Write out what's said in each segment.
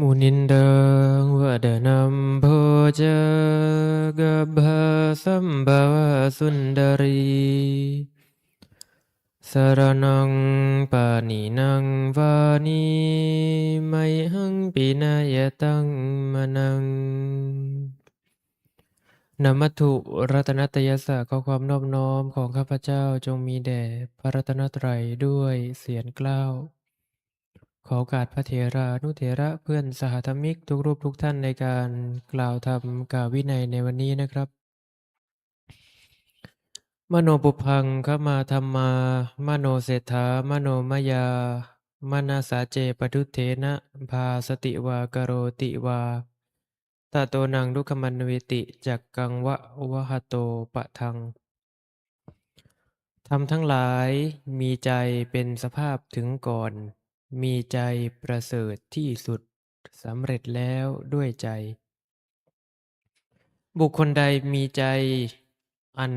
मुनिन्दं वदनं भोजगभसम्भवसुन्दरी शरणं पाणिनं वाणीमह्यं विनयतं मनम् นมัตถุรัตนตยสะขอความนอบน้อมของข้าพเจ้าจงมีแด่พระรัตนตรัยด้วยเสียงกล้าว ขอโอกาสพระเถรานุเถระเพื่อนสหธรรมิกทุกรูปทุกท่านในการกล่าวธรรมกล่าววินัยในวันนี้นะครับ มโนปุพังขมาธรรมา มโนเศรษฐามโนมยามนาสาเจปทุเทนะพาสติวากโรติวาตาโตนังดุขมันเวติจักกังวะวะหะโตปะทังทำทั้งหลายมีใจเป็นสภาพถึงก่อน มีใจประเสริฐที่สุดสำเร็จแล้วด้วยใจ บุคคลใดมีใจอัน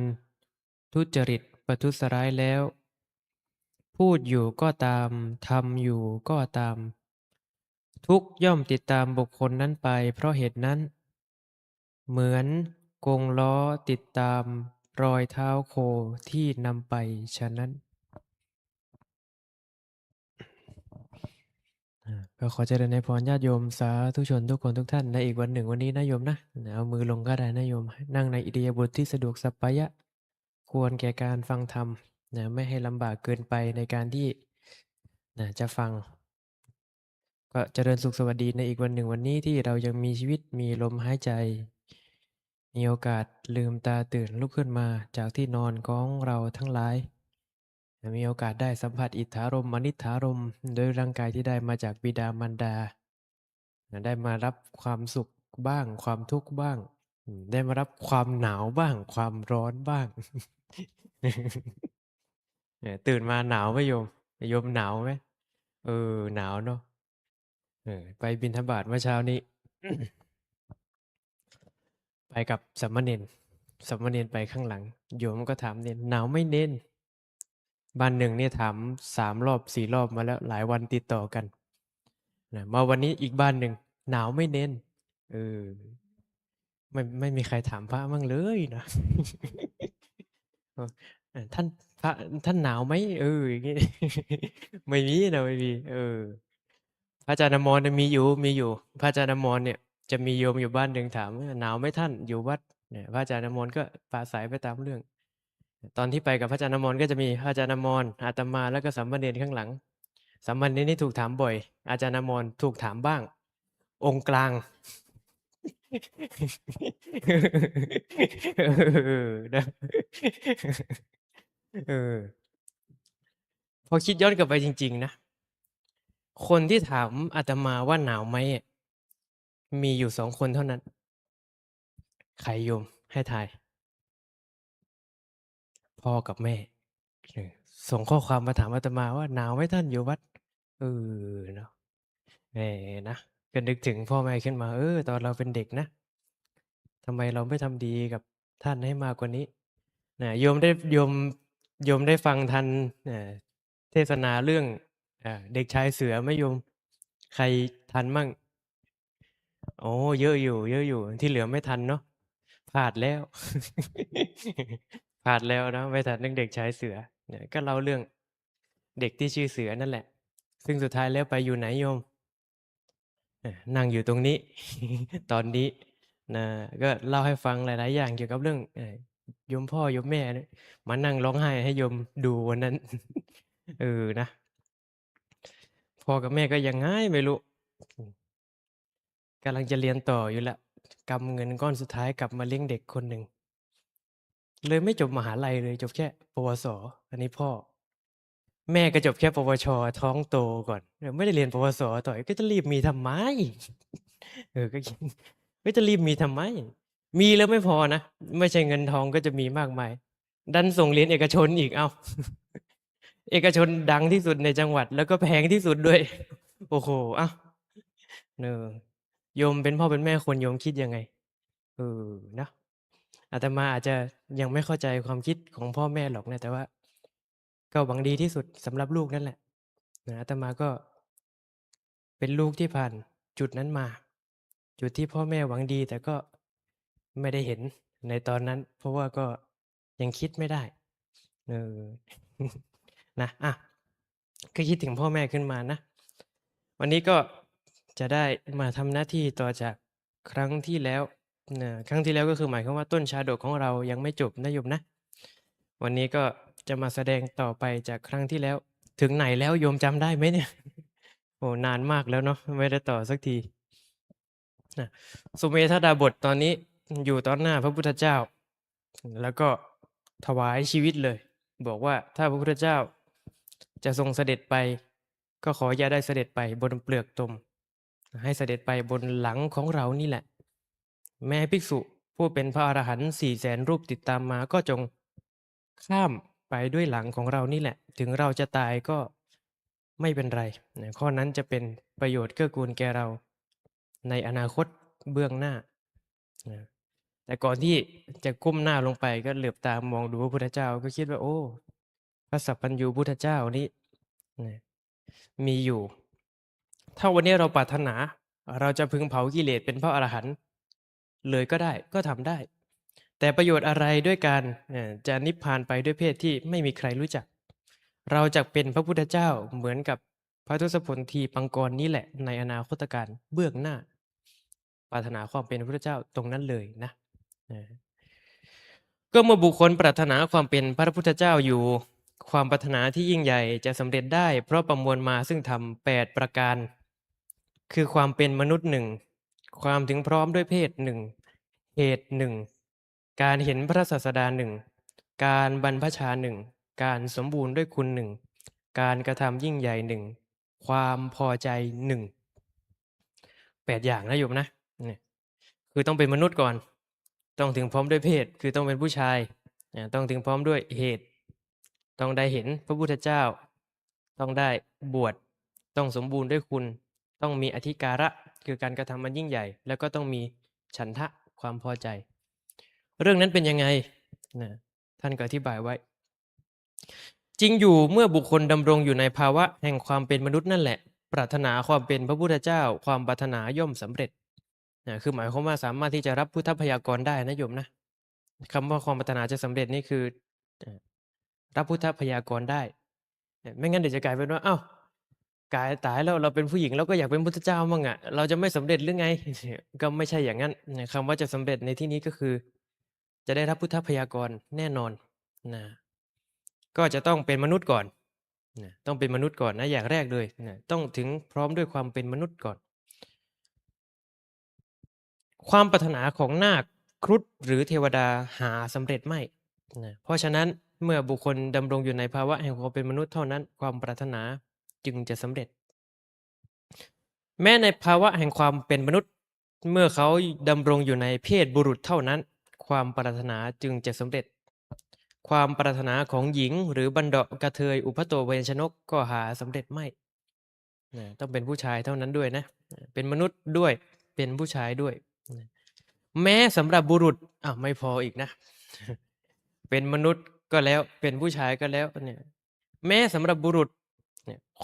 ทุจริตประทุษร้ายแล้ว พูดอยู่ก็ตามทำอยู่ก็ตาม ทุกย่อมติดตามบุคคลนั้นไปเพราะเหตุนั้น เหมือนกงล้อติดตามรอยเท้าโคที่นำไปฉะนั้น อา ก็ขอเจริญในพรญาติโยมสาธุชนทุกคนทุกท่านในอีกวันหนึ่งวันนี้นะโยมนะ เอามือลงก็ได้นะโยม นั่งในอิริยาบถที่สะดวกสัปปายะ ควรแก่การฟังธรรมนะไม่ให้ลำบากเกินไปในการที่นะจะฟัง ก็เจริญสุขสวัสดีในอีกวันหนึ่งวันนี้ที่เรายังมีชีวิตมีลมหายใจ มีโอกาสลืมตาตื่นลุกขึ้นมาจากที่นอนของเราทั้งหลาย มีโอกาสได้สัมผัสอิทธารมอนิธารมโดยร่างกายที่ได้มาจากบิดามารดา ได้มารับความสุขบ้าง ความทุกข์บ้าง ได้มารับความหนาวบ้าง ความร้อนบ้าง ตื่นมาหนาวไหมโยมโยมหนาวไหมเออ หนาวเนาะเออไปบินธบาตเมื่อเช้านี้ ไปกับสัมมาเนนสัมมาเนนไปข้างหลัง โยมก็ถามเนนหนาวไหม่เนน บ้านหนึ่งเนี่ยถามสามรอบสี่รอบมาแล้วหลายวันติดต่อกันนะมาวันนี้อีกบ้านหนึ่งหนาวไม่เน้นเออไม่ไม่มีใครถามพระมั่งเลยนะท่านพระท่านหนาวไหมเอออย่างงี้ไม่มีนะไม่มีเออ พระอาจารย์อมรนมีอยู่มีอยู่ พระอาจารย์อมรเนี่ยจะมีโยมอยู่บ้านหนึ่งถามว่าหนาวไหมท่านอยู่วัดเนี่ยพระอาจารย์อมรก็ปราศัยไปตามเรื่อง ตอนที่ไปกับพระอาจารย์อมรก็จะมีพระอาจารย์อมรอาตมาแล้วก็สัมมาเนรข้างหลังสัมมาเนรนี่ถูกถามบ่อย อาจารย์อมรถูกถามบ้าง องค์กลางเออพอคิดย้อนกลับไปจริง ๆ นะ คนที่ถามอาตมาว่าหนาวไหมมีอยู่สองคนเท่านั้น ใครโยมให้ทาย พ่อกับแม่ เออ ส่งข้อความมาถามอาตมาว่า หนาวไหมท่านอยู่วัด เออ เนาะ แหม นะ ก็นึกถึงพ่อแม่ขึ้นมา เออ ตอนเราเป็นเด็กนะ ทำไมเราไม่ทำดีกับท่านให้มากกว่านี้นะโยมได้ โยม โยมได้ฟังทัน เอ่อ เทศนาเรื่องอ่าเด็กชายเสือไหมโยม ใครทันมั่งโอ้เยอะอยู่เยอะอยู่ที่เหลือไม่ทันเนาะ พลาดแล้ว พลาดแล้วนะไม่ทันเรื่องเด็กชายเสือเนี่ยก็เล่าเรื่องเด็กที่ชื่อเสือนั่นแหละ ซึ่งสุดท้ายแล้วไปอยู่ไหนโยมนั่งอยู่ตรงนี้ ตอนนี้นะก็เล่าให้ฟังหลาย ๆ อย่างเกี่ยวกับเรื่องโยมพ่อโยมแม่เนี่ยมานั่งร้องไห้ให้โยมดูวันนั้นเออนะพ่อกับแม่ก็ยังไงไม่รู้กำลังจะเรียนต่ออยู่ล้วกำเงินก้อนสุดท้ายกลับมาเลี้ยงเด็กคนหนึ่ง เลยไม่จบมหาลัยเลยจบแค่ปวส อันนี้พ่อ แม่ก็จบแค่ปวช ท้องโตก่อนไม่ได้เรียนปวส ต่อก็จะรีบมีทำไมเออก็คิดก็จะรีบมีทำไม มีแล้วไม่พอนะไม่ใช่เงินทองก็จะมีมากมายดันส่งเรียนเอกชนอีกเอาเอกชนดังที่สุดในจังหวัด แล้วก็แพงที่สุดด้วย โอ้โหเอ้าเนอโยมเป็นพ่อเป็นแม่คนโยมคิดยังไงเออนะ อาตมาอาจจะยังไม่เข้าใจความคิดของพ่อแม่หรอกนะแต่ว่า ก็หวังดีที่สุดสำหรับลูกนั่นแหละนะอาตมาก็ เป็นลูกที่ผ่านจุดนั้นมา จุดที่พ่อแม่หวังดี แต่ก็ไม่ได้เห็นในตอนนั้น เพราะว่าก็ยังคิดไม่ได้เออนะอะก็คิดถึงพ่อแม่ขึ้นมานะ วันนี้ก็จะได้มาทำหน้าที่ต่อจากครั้งที่แล้ว นะครั้งที่แล้ว ก็คือหมายความว่า ต้นชาดกของเรายังไม่จบนะโยมนะ วันนี้ก็จะมาแสดงต่อไปจากครั้งที่แล้ว ถึงไหนแล้วโยมจำได้ไหมเนี่ย โอ้ นานมากแล้วเนาะ ไม่ได้ต่อสักทีนะสุเมธาดาบทตอนนี้อยู่ตอนหน้าพระพุทธเจ้า แล้วก็ถวายชีวิตเลย บอกว่า ถ้าพระพุทธเจ้าจะทรงเสด็จไป ก็ขออย่าได้เสด็จไปบนเปลือกตม ให้เสด็จไปบนหลังของเรานี่แหละ แม้ภิกษุผู้เป็นพระอรหันต์สี่แสนรูปติดตามมาก็จงข้ามไปด้วยหลังของเรานี่แหละ ถึงเราจะตายก็ไม่เป็นไร ข้อนั้นจะเป็นประโยชน์เกื้อกูลแก่เรา ในอนาคตเบื้องหน้า แต่ก่อนที่จะก้มหน้าลงไปก็เหลือบตามองดูพระพุทธเจ้าก็คิดว่า โอ้ พระสัพพัญญูพุทธเจ้านี่นะมีอยู่ ถ้าวันนี้เราปรารถนา เราจะพึงเผากิเลสเป็นพระอรหันต์ เลยก็ได้ก็ทำได้ แต่ประโยชน์อะไรด้วยการจะนิพพานไปด้วยเพศที่ไม่มีใครรู้จัก เราจะเป็นพระพุทธเจ้าเหมือนกับพระทศพลทีปังกรนี้แหละในอนาคตการเบื้องหน้า ปรารถนาความเป็นพระพุทธเจ้าตรงนั้นเลยนะก็เมื่อบุคคลปรารถนาความเป็นพระพุทธเจ้าอยู่ ความปรารถนาที่ยิ่งใหญ่จะสำเร็จได้ เพราะประมวลมาซึ่งทำแปดประการ คือความเป็นมนุษย์หนึ่ง ความถึงพร้อมด้วยเพศหนึ่งเหตุหนึ่งการเห็นพระศาสดาหนึ่งการบรรพชาหนึ่งการสมบูรณ์ด้วยคุณหนึ่งการกระทำยิ่งใหญ่หนึ่งความพอใจหนึ่งแปดอย่างนะโยมนะเนี่ยคือต้องเป็นมนุษย์ก่อน ต้องถึงพร้อมด้วยเพศ คือต้องเป็นผู้ชายต้องถึงพร้อมด้วยเหตุ ต้องได้เห็นพระพุทธเจ้า ต้องได้บวชต้องสมบูรณ์ด้วยคุณ ต้องมีอธิการะ คือการกระทำมันยิ่งใหญ่ แล้วก็ต้องมีฉันทะความพอใจ เรื่องนั้นเป็นยังไงนะท่านก็อธิบายไว้ จริงอยู่เมื่อบุคคลดำรงอยู่ในภาวะแห่งความเป็นมนุษย์นั่นแหละ ปรารถนาความเป็นพระพุทธเจ้า ความปรารถนาย่อมสำเร็จนะคือหมายความว่าสามารถที่จะรับพุทธพยากรณ์ได้นะโยมนะคำว่าความปรารถนาจะสำเร็จนี่คือ รับพุทธพยากรณ์ได้ ไม่งั้นเดี๋ยวจะกลายเป็นว่า เอ้า กายตายแล้วเราเป็นผู้หญิงเราก็อยากเป็นพุทธเจ้ามั่งอะเราจะไม่สำเร็จหรือไง ก็ไม่ใช่อย่างนั้นนะคำว่าจะสำเร็จในที่นี้ก็คือ จะได้รับพุทธพยากรณ์แน่นอนนะก็จะต้องเป็นมนุษย์ก่อนนะต้องเป็นมนุษย์ก่อนนะอย่างแรกเลยนะต้องถึงพร้อมด้วยความเป็นมนุษย์ก่อน ความปรารถนาของนาคครุฑหรือเทวดาหาสำเร็จไม่นะเพราะฉะนั้นเมื่อบุคคลดำรงอยู่ในภาวะแห่งความเป็นมนุษย์เท่านั้น ความปรารถนา จึงจะสำเร็จ แม้ในภาวะแห่งความเป็นมนุษย์ เมื่อเขาดำรงอยู่ในเพศบุรุษเท่านั้น ความปรารถนาจึงจะสำเร็จ ความปรารถนาของหญิง หรือบันดาะกระเทยอุปโตเวนชนกก็หาสำเร็จไม่นะต้องเป็นผู้ชายเท่านั้นด้วยนะ เป็นมนุษย์ด้วยเป็นผู้ชายด้วยนะแม้สำหรับบุรุษอะไม่พออีกนะ เป็นมนุษย์ก็แล้วเป็นผู้ชายก็แล้วเนี่ยแม้สำหรับบุรุษ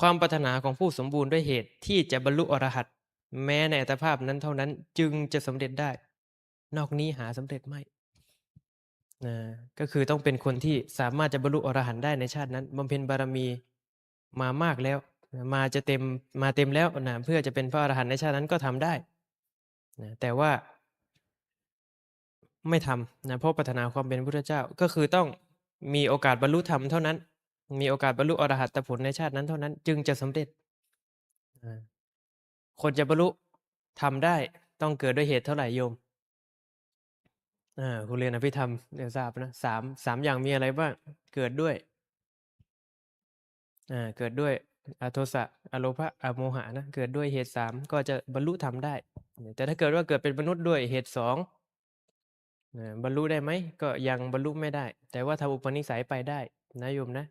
ความปรารถนาของผู้สมบูรณ์ด้วยเหตุที่จะบรรลุอรหัตแม้ในอัตภาพนั้นเท่านั้นจึงจะสำเร็จได้ นอกนี้หาสำเร็จไม่นะก็คือต้องเป็นคนที่สามารถจะบรรลุอรหันต์ได้ในชาตินั้นบำเพ็ญบารมีมามากแล้ว มาจะเต็มมาเต็มแล้วนะเพื่อจะเป็นพระอรหันต์ในชาตินั้นก็ทำได้นะแต่ว่าไม่ทำนะเพราะปรารถนาความเป็นพุทธเจ้าก็คือต้องมีโอกาสบรรลุธรรมเท่านั้น มีโอกาสบรรลุอรหัตผลในชาตินั้นเท่านั้น จึงจะสำเร็จ คนจะบรรลุทำได้ต้องเกิดด้วยเหตุเท่าไหร่โยมอ่าคุณเรียนอภิธรรมเดี๋ยวทราบนะสามสามอย่างมีอะไรบ้าง เกิดด้วยอ่าเกิดด้วยอโทสะอโลภะอโมหะนะ เกิดด้วยเหตุสามก็จะบรรลุธรรมได้ แต่ถ้าเกิดว่าเกิดเป็นมนุษย์ด้วยเหตุสองบรรลุได้ไหม ก็ยังบรรลุไม่ได้ แต่ว่าทำอุปนิสัยไปได้นะโยมนะ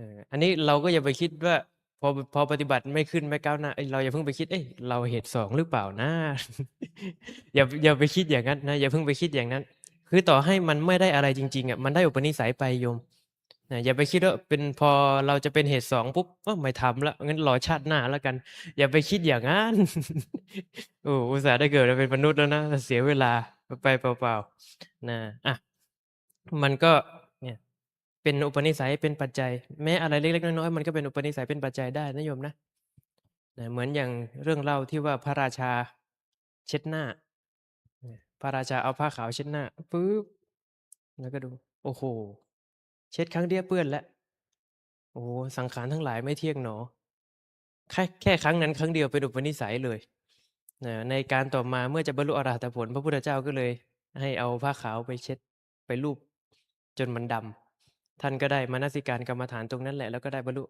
เออ อันนี้เราก็อย่าไปคิดว่า พอพอปฏิบัติไม่ขึ้นไม่ก้าวหน้าเอ้ยเราอย่าเพิ่งไปคิดเอ้ยเราเหตุสองหรือเปล่านะ อย่าอย่าไปคิดอย่างนั้นนะอย่าเพิ่งไปคิดอย่างนั้น คือต่อให้มันไม่ได้อะไรจริงๆอะมันได้อุปนิสัยไปโยมนะอย่าไปคิดว่าเป็นพอเราจะเป็นเหตุสองปุ๊บเออไม่ทำแล้วงั้นรอชาติหน้าแล้วกัน อย่าไปคิดอย่างนั้นโอ้อุตส่าห์ได้เกิดมาเป็นมนุษย์แล้วนะเสียเวลาไปเปล่าๆนะอะมันก็ เป็นอุปนิสัยเป็นปัจจัย แม้อะไรเล็กๆน้อยๆมันก็เป็นอุปนิสัยเป็นปัจจัยได้นะโยมนะเหมือนอย่างเรื่องเล่าที่ว่าพระราชาเช็ดหน้า พระราชาเอาผ้าขาวเช็ดหน้าปุ๊บแล้วก็ดู โอ้โห เช็ดครั้งเดียวเปื้อนแล้วโอ้สังขารทั้งหลายไม่เที่ยงหนอ แค่แค่ครั้งนั้นครั้งเดียวเป็นอุปนิสัยเลยในการต่อมาเมื่อจะบรรลุอรหัตผล พระพุทธเจ้าก็เลย ให้เอาผ้าขาวไปเช็ดไปลูบจนมันดำ ท่านก็ได้มนสิการกรรมฐานตรงนั้นแหละ แล้วก็ได้บรรลุ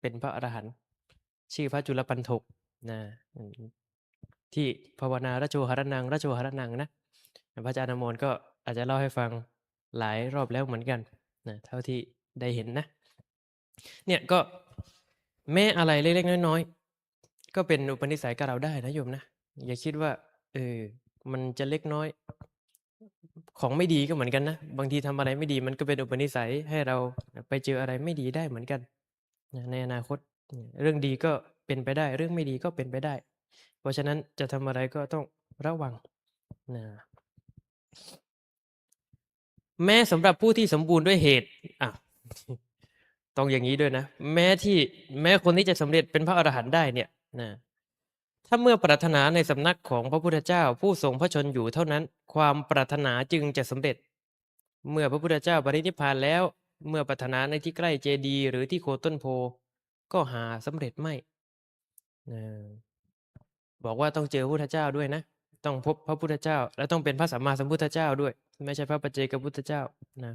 เป็นพระอรหันต์ชื่อพระจุลปันถกนะที่ภาวนาระโหรนังระโหรนังนะพระอาจารย์อมรก็อาจจะเล่าให้ฟังหลายรอบแล้วเหมือนกันนะเท่าที่ได้เห็นนะ เนี่ยก็แม้อะไรเล็กๆน้อยๆก็เป็นอุปนิสัยกับเราได้นะโยมนะอย่าคิดว่าเออมันจะเล็กน้อย ของไม่ดีก็เหมือนกันนะ บางทีทำอะไรไม่ดีมันก็เป็นอุปนิสัยให้เราไปเจออะไรไม่ดีได้เหมือนกัน ในอนาคต เรื่องดีก็เป็นไปได้ เรื่องไม่ดีก็เป็นไปได้ เพราะฉะนั้นจะทำอะไรก็ต้องระวังนะแม้สำหรับผู้ที่สมบูรณ์ด้วยเหตุอะต้องอย่างนี้ด้วยนะ แม้ที่แม้คนที่จะสำเร็จเป็นพระอรหันต์ได้เนี่ยนะ ถ้าเมื่อปรารถนาในสำนักของพระพุทธเจ้าผู้ทรงพระชนอยู่เท่านั้น ความปรารถนาจึงจะสำเร็จ เมื่อพระพุทธเจ้าปรินิพพานแล้ว เมื่อปรารถนาในที่ใกล้เจดีย์หรือที่โคต้นโพก็หาสำเร็จไม่บอกว่าต้องเจอพระพุทธเจ้าด้วยนะ ต้องพบพระพุทธเจ้า และต้องเป็นพระสัมมาสัมพุทธเจ้าด้วย ไม่ใช่พระปัจเจกพุทธเจ้านะ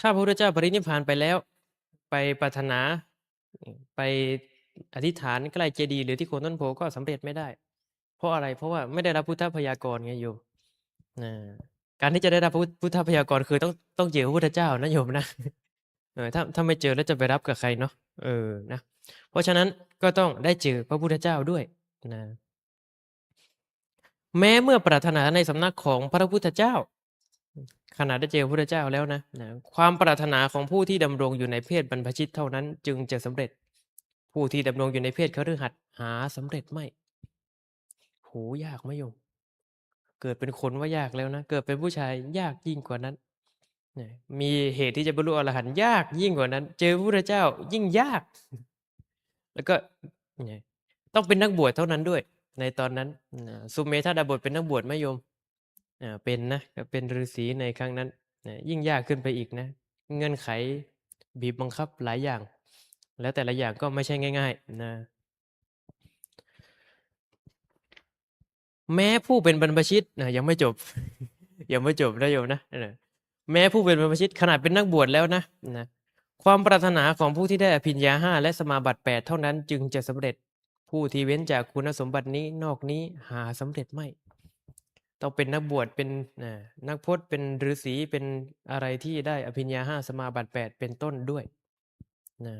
ถ้าพระพุทธเจ้าปรินิพพานไปแล้ว ไปปรารถนาไป อธิษฐานใกล้เจดีย์หรือที่โคนต้นโพก็สำเร็จไม่ได้ เพราะอะไรเพราะว่าไม่ได้รับพุทธพยากรณ์ไงโยมนะการที่จะได้รับพุทธพยากรณ์คือต้องต้องเจอพระพุทธเจ้านะโยมนะเออถ้าถ้าไม่เจอแล้วจะไปรับกับใครเนาะเออนะเพราะฉะนั้นก็ต้องได้เจอพระพุทธเจ้าด้วยนะแม้เมื่อปรารถนาในสำนักของพระพุทธเจ้า ขณะได้เจอพระพุทธเจ้าแล้วนะนะ ความปรารถนาของผู้ที่ดำรงอยู่ในเพศบรรพชิตเท่านั้น จึงจะสำเร็จ ผู้ที่ดำรงอยู่ในเพศคฤหัสถ์หาสำเร็จไม่โหยากไหมโยม เกิดเป็นคนว่ายากแล้วนะ เกิดเป็นผู้ชายยากยิ่งกว่านั้น มีเหตุที่จะบรรลุอรหันต์ยากยิ่งกว่านั้น เจอพระเจ้ายิ่งยาก แล้วก็ต้องเป็นนักบวชเท่านั้นด้วย ในตอนนั้นสุเมธาดาบทเป็นนักบวชไหมโยมเป็นนะเป็นฤาษีในครั้งนั้น ยิ่งยากขึ้นไปอีกนะ เงื่อนไขบีบบังคับหลายอย่าง แล้วแต่ละอย่างก็ไม่ใช่ง่าย ๆ นะ แม้ผู้เป็นบรรพชิตนะยังไม่จบ ยังไม่จบนะโยมนะแม้ผู้เป็นบรรพชิตขนาดเป็นนักบวชแล้วนะนะความปรารถนาของผู้ที่ได้อภิญญาห้าและสมาบัติแปดเท่านั้นจึงจะสำเร็จผู้ที่เว้นจากคุณสมบัตินี้นอกนี้หาสำเร็จไม่ ต้องเป็นนักบวชเป็นนะนักพจน์เป็นฤาษีเป็นอะไรที่ได้อภิญญาห้าสมาบัติแปดเป็นต้นด้วยนะ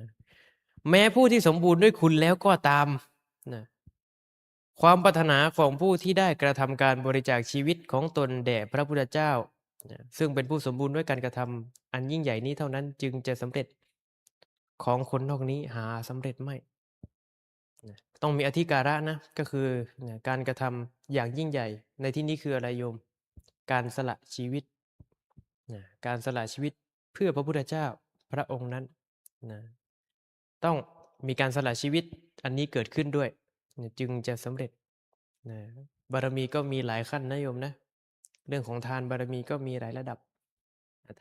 แม้ผู้ที่สมบูรณ์ด้วยคุณแล้วก็ตามนะความปรารถนาของผู้ที่ได้กระทำการบริจาคชีวิตของตนแด่พระพุทธเจ้านะซึ่งเป็นผู้สมบูรณ์ด้วยการกระทำอันยิ่งใหญ่นี้เท่านั้นจึงจะสำเร็จของคนนอกนี้หาสำเร็จไม่นะต้องมีอธิการะนะ ก็คือนะการกระทำอย่างยิ่งใหญ่ ในที่นี้คืออะไรโยม การสละชีวิตนะการสละชีวิตเพื่อพระพุทธเจ้าพระองค์นั้นนะ ต้องมีการสละชีวิตอันนี้เกิดขึ้นด้วย จึงจะสำเร็จนะบารมีก็มีหลายขั้นนะโยมนะ เรื่องของทานบารมีก็มีหลายระดับ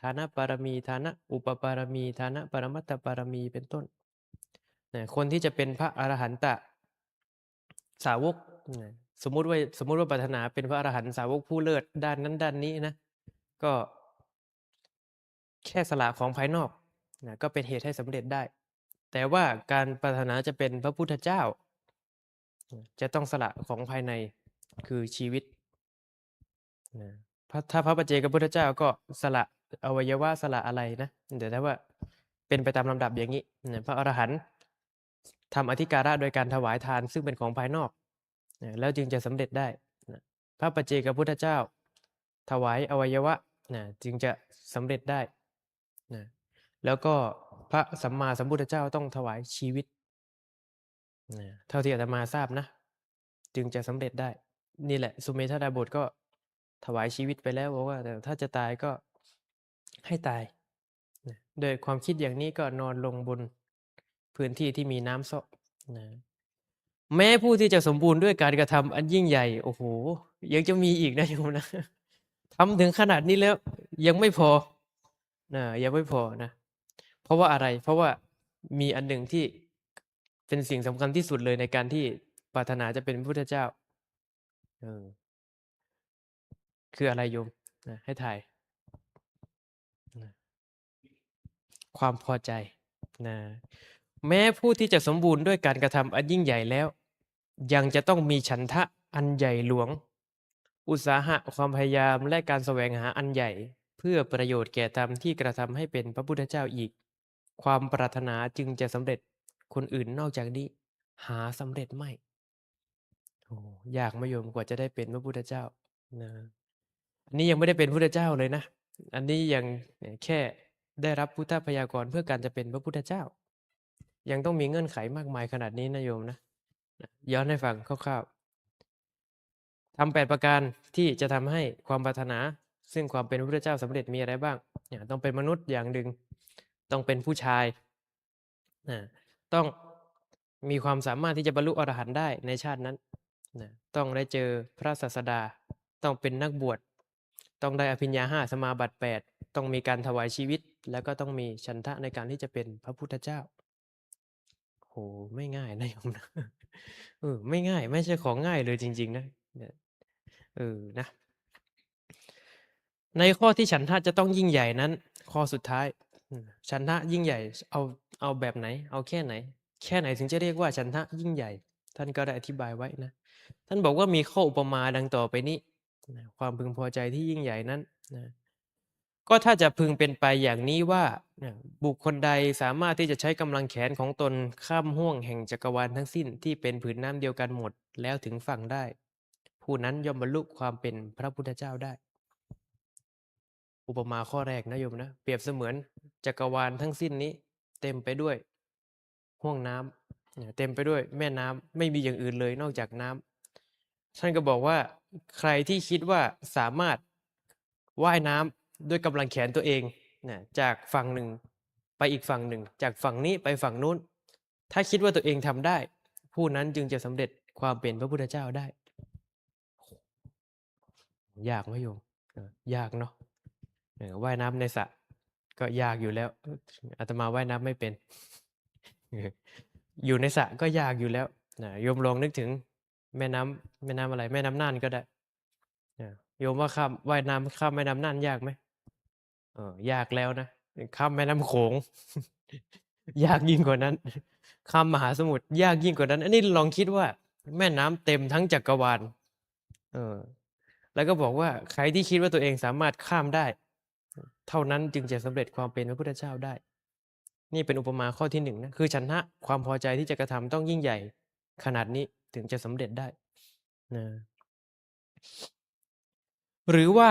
ฐานะบารมีฐานะอุปปารมีฐานะปรมัตถบารมีเป็นต้นนะคนที่จะเป็นพระอรหันตะสาวกนะสมมุติว่าสมมุติว่าปรารถนาเป็นพระอรหันตสาวกผู้เลิศด้านนั้นด้านนี้นะ ก็แค่สละของภายนอกนะก็เป็นเหตุให้สำเร็จได้ แต่ว่าการปรารถนาจะเป็นพระพุทธเจ้า จะต้องสละของภายในคือชีวิตนะถ้าพระปัจเจกพุทธเจ้าก็สละอวัยวะสละอะไรนะเดี๋ยวถ้าว่าเป็นไปตามลำดับอย่างนี้นะพระอรหันต์ทำอธิการะโดยการถวายทานซึ่งเป็นของภายนอกนะแล้วจึงจะสำเร็จได้นะพระปัจเจกพุทธเจ้า ถวายอวัยวะนะจึงจะสำเร็จได้นะแล้วก็ พระสัมมาสัมพุทธเจ้าต้องถวายชีวิต เท่าที่อาตมาทราบนะ จึงจะสำเร็จได้ นี่แหละ สุเมธาดาบทก็ถวายชีวิตไปแล้วบอกว่าแต่ถ้าจะตายก็ให้ตายโดยความคิดอย่างนี้ก็นอนลงบนพื้นที่ที่มีน้ำซอกนะแม้ผู้ที่จะสมบูรณ์ด้วยการกระทำอันยิ่งใหญ่ โอ้โห ยังจะมีอีกนะโยมนะทำถึงขนาดนี้แล้ว ยังไม่พอนะยังไม่พอนะ เพราะว่าอะไร เพราะว่ามีอันหนึ่งที่เป็นสิ่งสำคัญที่สุดเลยในการที่ปรารถนาจะเป็นพระพุทธเจ้าเออคืออะไรโยมนะให้ถ่ายนะความพอใจนะแม้ผู้ที่จะสมบูรณ์ด้วยการกระทำอันยิ่งใหญ่แล้ว ยังจะต้องมีฉันทะอันใหญ่หลวง อุตสาหะความพยายามและการแสวงหาอันใหญ่ เพื่อประโยชน์แก่ธรรมที่กระทำให้เป็นพระพุทธเจ้าอีก ความปรารถนาจึงจะสำเร็จคนอื่นนอกจากนี้ หาสำเร็จไม่โอ้ยากมโยมกว่าจะได้เป็นพระพุทธเจ้านะอันนี้ยังไม่ได้เป็นพุทธเจ้าเลยนะ อันนี้ยังแค่ได้รับพุทธพยากรเพื่อการจะเป็นพระพุทธเจ้า ยังต้องมีเงื่อนไขมากมายขนาดนี้นะโยมนะย้อนให้ฟังคร่าวๆทำแปดประการที่จะทำให้ความปรารถนา ซึ่งความเป็นพระพุทธเจ้าสำเร็จมีอะไรบ้าง ต้องเป็นมนุษย์อย่างหนึ่ง ต้องเป็นผู้ชายนะต้องมีความสามารถที่จะบรรลุอรหันต์ได้ในชาตินั้นนะต้องได้เจอพระศาสดา ต้องเป็นนักบวช ต้องได้อภิญญาห้าสมาบัติแปดต้องมีการถวายชีวิต แล้วก็ต้องมีฉันทะในการที่จะเป็นพระพุทธเจ้าโหไม่ง่ายนะโยมนะเออไม่ง่าย ไม่ใช่ของง่ายเลยจริง ๆ นะเออนะ ในข้อที่ฉันทะจะต้องยิ่งใหญ่นั้น ข้อสุดท้าย ฉันทะยิ่งใหญ่เอาเอาแบบไหน เอาแค่ไหน แค่ไหนถึงจะเรียกว่าฉันทะยิ่งใหญ่ ท่านก็ได้อธิบายไว้นะ ท่านบอกว่ามีข้ออุปมาดังต่อไปนี้ความพึงพอใจที่ยิ่งใหญ่นั้นนะก็ถ้าจะพึงเป็นไปอย่างนี้ว่าบุคคลใดสามารถที่จะใช้กำลังแขนของตนข้ามห่วงแห่งจักรวาลทั้งสิ้นที่เป็นผืนน้ำเดียวกันหมดแล้วถึงฝั่งได้ ผู้นั้นย่อมบรรลุความเป็นพระพุทธเจ้าได้ อุปมาข้อแรกนะโยมนะ เปรียบเสมือนจักรวาลทั้งสิ้นนี้ เต็มไปด้วยห่วงน้ำเนี่ยเต็มไปด้วยแม่น้ำไม่มีอย่างอื่นเลยนอกจากน้ำท่านก็บอกว่าใครที่คิดว่าสามารถว่ายน้ำด้วยกำลังแขนตัวเองนะจากฝั่งหนึ่งไปอีกฝั่งหนึ่ง จากฝั่งนี้ไปฝั่งนู้น ถ้าคิดว่าตัวเองทำได้ ผู้นั้นจึงจะสำเร็จความเป็นพระพุทธเจ้าได้ ยากไหมโยมอยากเนาะ เออว่ายน้ำในสระก็ยากอยู่แล้วอาตมาว่ายน้ำไม่เป็น อยู่ในสระก็ยากอยู่แล้วนะโยมลองนึกถึงแม่น้ำแม่น้ำอะไร แม่น้ำน่านก็ได้นะโยมว่าข้ามว่ายน้ำข้ามแม่น้ำน่านยากไหมเออยากแล้วนะข้ามแม่น้ำโขง ยากยิ่งกว่านั้นข้ามมหาสมุทรยากยิ่งกว่านั้น อันนี้ลองคิดว่า แม่น้ำเต็มทั้งจักรวาลเออแล้วก็บอกว่าใครที่คิดว่าตัวเองสามารถข้ามได้ เท่านั้นจึงจะสำเร็จความเป็นพระพุทธเจ้าได้ นี่เป็นอุปมาข้อที่หนึ่งนะคือฉันทะความพอใจที่จะกระทำต้องยิ่งใหญ่ขนาดนี้ถึงจะสำเร็จได้นะหรือว่า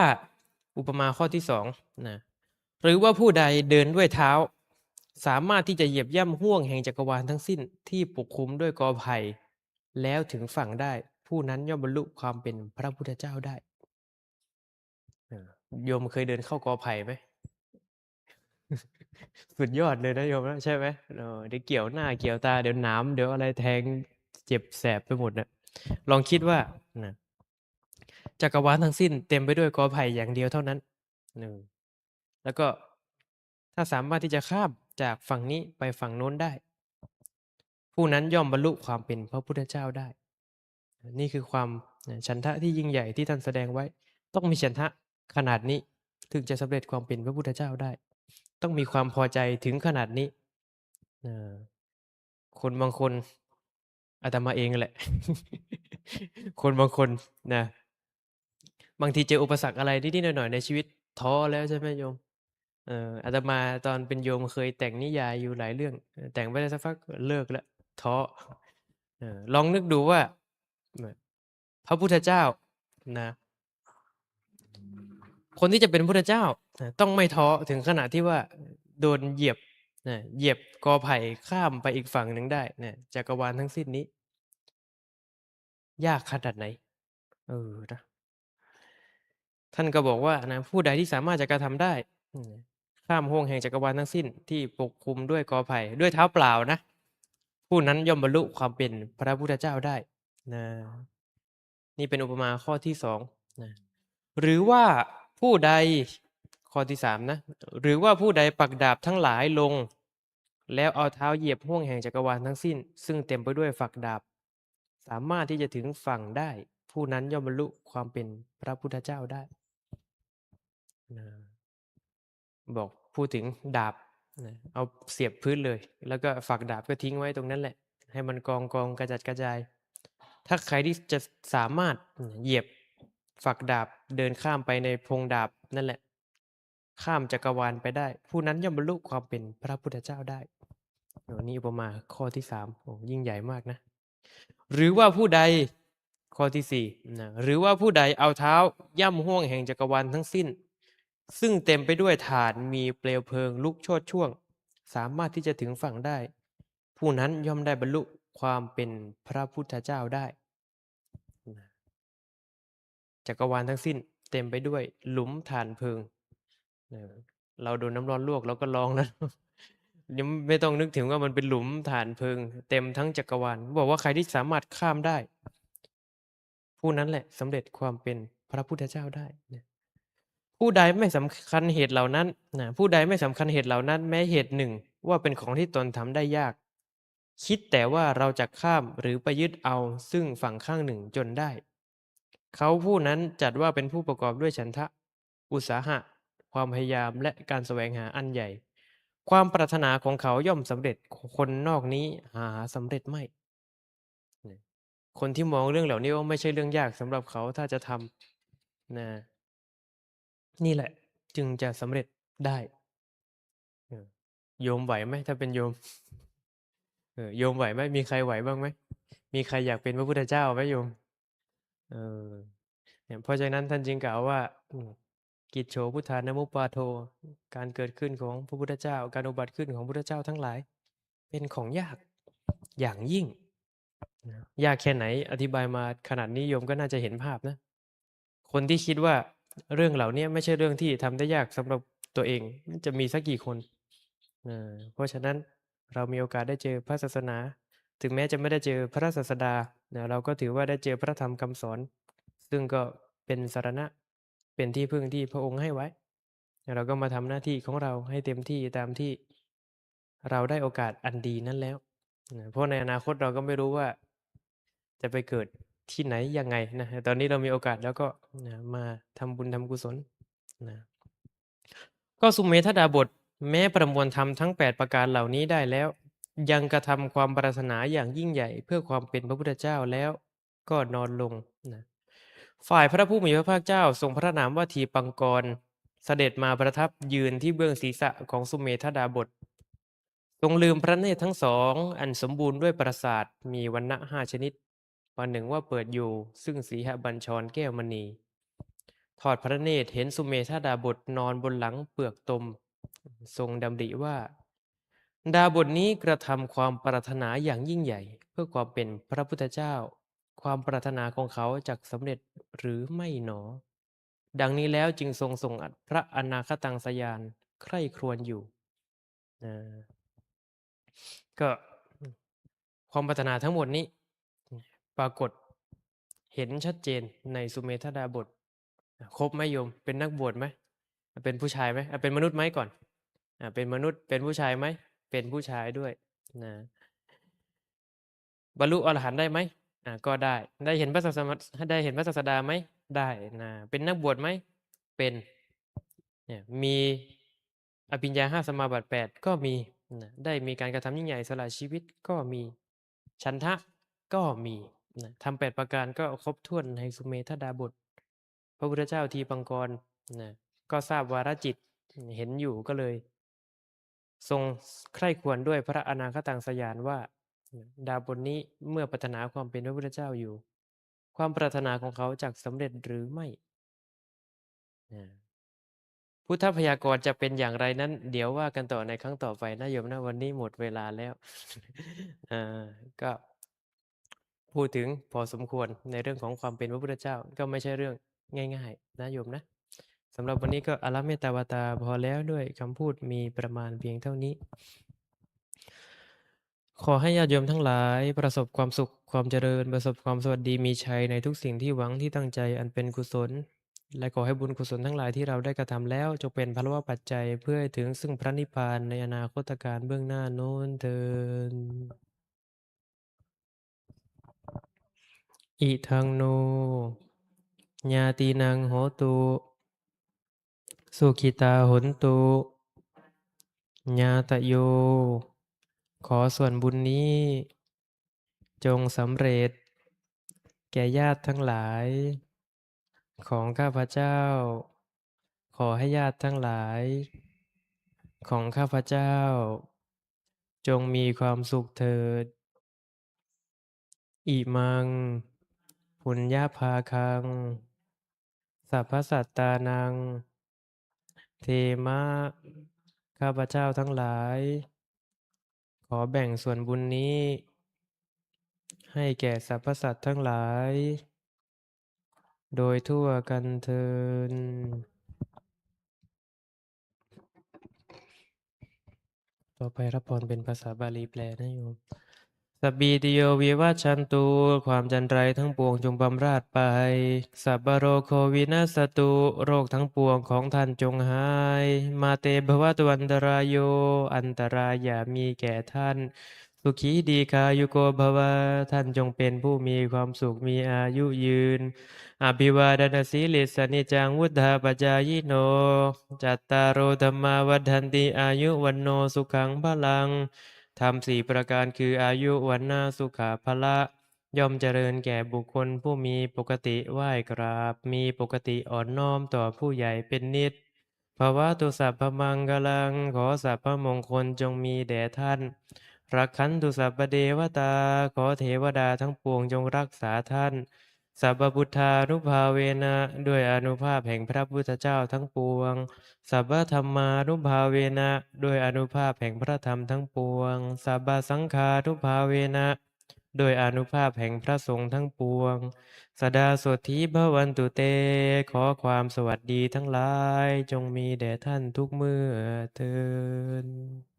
อุปมาข้อที่สองนะหรือว่าผู้ใดเดินด้วยเท้า สามารถที่จะเหยียบย่ำห่วงแห่งจักรวาลทั้งสิ้นที่ปกคลุมด้วยกอไผ่แล้วถึงฝั่งได้ ผู้นั้นย่อมบรรลุความเป็นพระพุทธเจ้าได้ โยมเคยเดินเข้ากอไผ่ไหม สุดยอดเลยนะโยมนะใช่ไหมเออเดี๋ยวเกี่ยวหน้าเกี่ยวตาเดี๋ยวหน้ำเดี๋ยวอะไรแทงเจ็บแสบไปหมดนะลองคิดว่านะจักรวาลทั้งสิ้นเต็มไปด้วยกอไผ่อย่างเดียวเท่านั้นหนึ่งแล้วก็ถ้าสามารถที่จะข้ามจากฝั่งนี้ไปฝั่งโน้นได้ ผู้นั้นย่อมบรรลุความเป็นพระพุทธเจ้าได้ นี่คือความฉันทะที่ยิ่งใหญ่ที่ท่านแสดงไว้ ต้องมีฉันทะ ขนาดนี้ถึงจะสำเร็จความเป็นพระพุทธเจ้าได้ ต้องมีความพอใจถึงขนาดนี้อคนบางคนอาตมาเองแหละ คนบางคนนะ บางทีเจออุปสรรคอะไรนิดๆหน่อยๆในชีวิตท้อแล้วใช่ไหมโยมเอออาตมาตอนเป็นโยมเคยแต่งนิยายอยู่หลายเรื่อง แต่งไปได้สักพักเลิกแล้วท้อออลองนึกดูว่า พระพุทธเจ้านะ คนที่จะเป็นพุทธเจ้าต้องไม่ท้อถึงขนาดที่ว่าโดนเหยียบนะเหยียบกอไผ่ข้ามไปอีกฝั่งหนึ่งได้นะจักรวาลทั้งสิ้นนี้ ยากขนาดไหน เออนะท่านก็บอกว่านะผู้ใดที่สามารถจะกระทำได้ข้ามห่วงแห่งจักรวาลทั้งสิ้น ที่ปกคลุมด้วยกอไผ่ด้วยเท้าเปล่านะผู้นั้นย่อมบรรลุความเป็นพระพุทธเจ้าได้นะนี่เป็นอุปมาข้อที่สองนะหรือว่า ผู้ใดข้อที่สามนะ หรือว่าผู้ใดปักดาบทั้งหลายลง แล้วเอาเท้าเหยียบห่วงแห่งจักรวาลทั้งสิ้น ซึ่งเต็มไปด้วยฝักดาบ สามารถที่จะถึงฝั่งได้ ผู้นั้นย่อมบรรลุความเป็นพระพุทธเจ้าได้นะบอกพูดถึงดาบนะเอาเสียบพื้นเลย แล้วก็ฝักดาบก็ทิ้งไว้ตรงนั้นแหละ ให้มันกองกองกระจัดกระจาย ถ้าใครที่จะสามารถเหยียบ ฝักดาบเดินข้ามไปในพงดาบนั่นแหละ ข้ามจักรวาลไปได้ ผู้นั้นย่อมบรรลุความเป็นพระพุทธเจ้าได้โอ้นี่อุปมาข้อที่สามโอ้ยิ่งใหญ่มากนะ หรือว่าผู้ใดข้อที่สี่นะหรือว่าผู้ใดเอาเท้าย่ำห่วงแห่งจักรวาลทั้งสิ้น ซึ่งเต็มไปด้วยฐานมีเปลวเพลิงลุกโชดช่วง สามารถที่จะถึงฝั่งได้ ผู้นั้นย่อมได้บรรลุความเป็นพระพุทธเจ้าได้ จักรวาลทั้งสิ้น เต็มไปด้วยหลุมฐานเพลิง เราโดนน้ำร้อนลวกเราก็ลองแล้วยังไม่ต้องนึกถึงว่ามันเป็นหลุมฐานเพลิง เต็มทั้งจักรวาลบอกว่าใครที่สามารถข้ามได้ ผู้นั้นแหละสำเร็จความเป็นพระพุทธเจ้าได้ผู้ใดไม่สำคัญเหตุเหล่านั้นนะผู้ใดไม่สำคัญเหตุเหล่านั้น แม้เหตุหนึ่ง ว่าเป็นของที่ตนทำได้ยาก คิดแต่ว่าเราจะข้ามหรือไปยึดเอาซึ่งฝั่งข้างหนึ่งจนได้ เขาผู้นั้นจัดว่าเป็นผู้ประกอบด้วยฉันทะ อุตสาหะ ความพยายามและการแสวงหาอันใหญ่ ความปรารถนาของเขาย่อมสำเร็จคนนอกนี้หาสำเร็จไม่ คนที่มองเรื่องเหล่านี้ว่าไม่ใช่เรื่องยากสำหรับเขาถ้าจะทำนะนี่แหละ จึงจะสำเร็จได้โยมไหวไหมถ้าเป็นโยมโยมไหวไหมมีใครไหวบ้างไหมมีใครอยากเป็นพระพุทธเจ้าไหมโยม เออ เนี่ยเพราะฉะนั้นท่านจึงกล่าวว่าอืมกิจโฉพุทธานมุปปาโท การเกิดขึ้นของพระพุทธเจ้า การอุบัติขึ้นของพระพุทธเจ้าทั้งหลาย เป็นของยากอย่างยิ่งนะยากแค่ไหนอธิบายมาขนาดนี้โยมก็น่าจะเห็นภาพนะ คนที่คิดว่าเรื่องเหล่านี้ไม่ใช่เรื่องที่ทำได้ยากสำหรับตัวเองจะมีสักกี่คนเออเพราะฉะนั้นเรามีโอกาสได้เจอพระศาสนา ถึงแม้จะไม่ได้เจอพระศาสดานะเราก็ถือว่าได้เจอพระธรรมคำสอน ซึ่งก็เป็นสารณะ เป็นที่พึ่งที่พระองค์ให้ไว้ เราก็มาทำหน้าที่ของเราให้เต็มที่ตามที่เราได้โอกาสอันดีนั้นแล้วนะเพราะในอนาคตเราก็ไม่รู้ว่า จะไปเกิดที่ไหนยังไงนะตอนนี้เรามีโอกาสแล้วก็นะมาทำบุญทำกุศลนะก็สุเมธดาบทแม้ประมวลธรรมทั้ง 8 ประการเหล่านี้ได้แล้ว ยังกระทำความปรารถนาอย่างยิ่งใหญ่เพื่อความเป็นพระพุทธเจ้าแล้วก็นอนลงนะฝ่ายพระผู้มีพระภาคเจ้าทรงพระนามว่าทีปังกร เสด็จมาประทับยืนที่เบื้องศีรษะของสุเมธดาบททรงลืมพระเนตรทั้งสอง อันสมบูรณ์ด้วยปราสาทมีวันณะห้าชนิดวันหนึ่งว่าเปิดอยู่ ซึ่งสีหบัญชรแก้วมณีทอดพระเนตรเห็นสุเมธาดาบทนอนบนหลังเปลือกตม ทรงดำริว่า ดาบทนี้กระทำความปรารถนาอย่างยิ่งใหญ่ เพื่อความเป็นพระพุทธเจ้า ความปรารถนาของเขาจะสำเร็จหรือไม่หนอ ดังนี้แล้วจึงทรงส่งพระอนาคตังสยานใคร่ครวญอยู่นะก็ความปรารถนาทั้งหมดนี้ ปรากฏเห็นชัดเจนในสุเมธาดาบทครบไหมโยม เป็นนักบวชไหมเป็นผู้ชายไหมเป็นมนุษย์ไหมก่อนเป็นมนุษย์เป็นผู้ชายไหม เป็นผู้ชายด้วยนะบรรลุอรหันต์ได้ไหมอ่าก็ได้ได้เห็นพระศาสนาได้เห็นพระศาสดาไหมได้นะเป็นนักบวชไหมเป็นเนี่ยมีอภิญญาห้าสมาบัติแปดก็มีนะได้มีการกระทำยิ่งใหญ่สละชีวิตก็มีฉันทะก็มีนะทำแปดประการก็ครบถ้วนในสุเมธาดาบท พระพุทธเจ้าทีปังกรนะก็ทราบวาระจิตเห็นอยู่ก็เลย ทรงใคร่ควรด้วยพระอนาคตังสยานว่า ดาบทนี้เมื่อปรารถนาความเป็นพระพุทธเจ้าอยู่ ความปรารถนาของเขาจะสำเร็จหรือไม่ พุทธพยากรณ์จะเป็นอย่างไรนั้น เดี๋ยวว่ากันต่อในครั้งต่อไปนะโยมนะวันนี้หมดเวลาแล้วก็พูดถึงพอสมควรในเรื่องของความเป็นพระพุทธเจ้าก็ไม่ใช่เรื่องง่าย ๆ นะโยมนะ สำหรับวันนี้ก็อะระเมตาวาตาพอแล้วด้วยคำพูดมีประมาณเพียงเท่านี้ ขอให้ญาติโยมทั้งหลายประสบความสุขความเจริญประสบความสวัสดีมีชัยในทุกสิ่งที่หวังที่ตั้งใจอันเป็นกุศล และขอให้บุญกุศลทั้งหลายที่เราได้กระทำแล้วจงเป็นพลวปัจจัยเพื่อถึงซึ่งพระนิพพานในอนาคตการเบื้องหน้าโน้นเทอญอิทังโนญาตีนังโหตุ สุขิตาหนตุญาตโย ขอส่วนบุญนี้ จงสำเร็จ แก่ญาติทั้งหลาย ของข้าพเจ้า ขอให้ญาติทั้งหลาย ของข้าพเจ้า จงมีความสุขเถิด อิมังปุญญภาคัง สัพพสัตตานัง เทมะ ข้าพเจ้าทั้งหลาย ขอแบ่งส่วนบุญนี้ ให้แก่สรรพสัตว์ทั้งหลาย โดยทั่วกันเทอญต่อไปรับพรเป็นภาษาบาลีแปลนะโยม สัพพีติโยวิวัชชันตุความจันไรทั้งปวงจงบำราดไป สัพพะโรโควินัสตุโรคทั้งปวงของท่านจงหาย มาเตภวัตวันตรายโย อันตรายอย่ามีแก่ท่าน สุขีดีคายุโกภวะท่านจงเป็นผู้มีความสุขมีอายุยืน อภิวาดนาสีลิสนิจังวุธาปจายโน จัตตารโอธรรมาวัฏันติอายุวันโนสุขังพลัง ธรรมสี่ประการคืออายุวันนาสุขาภละ ย่อมเจริญแก่บุคคลผู้มีปกติไหว้กราบ มีปกติอ่อนน้อมต่อผู้ใหญ่เป็นนิดภาวะตุสัพพมังกลัง ขอสัพพมงคลจงมีแด่ท่าน รักขันตุสัพพเดวตา ขอเทวดาทั้งปวงจงรักษาท่าน สัพพุทธานุภาเวนะด้วยอนุภาพแห่งพระพุทธเจ้าทั้งปวง สัพพธรรมานุภาเวนะด้วยอนุภาพแห่งพระธรรมทั้งปวง สัพพสังฆานุภาเวนะโดยอนุภาพแห่งพระสงฆ์ทั้งปวง สดาสดทีพระวันตุเต ขอความสวัสดีทั้งหลาย จงมีแด่ท่านทุกเมื่อเทิน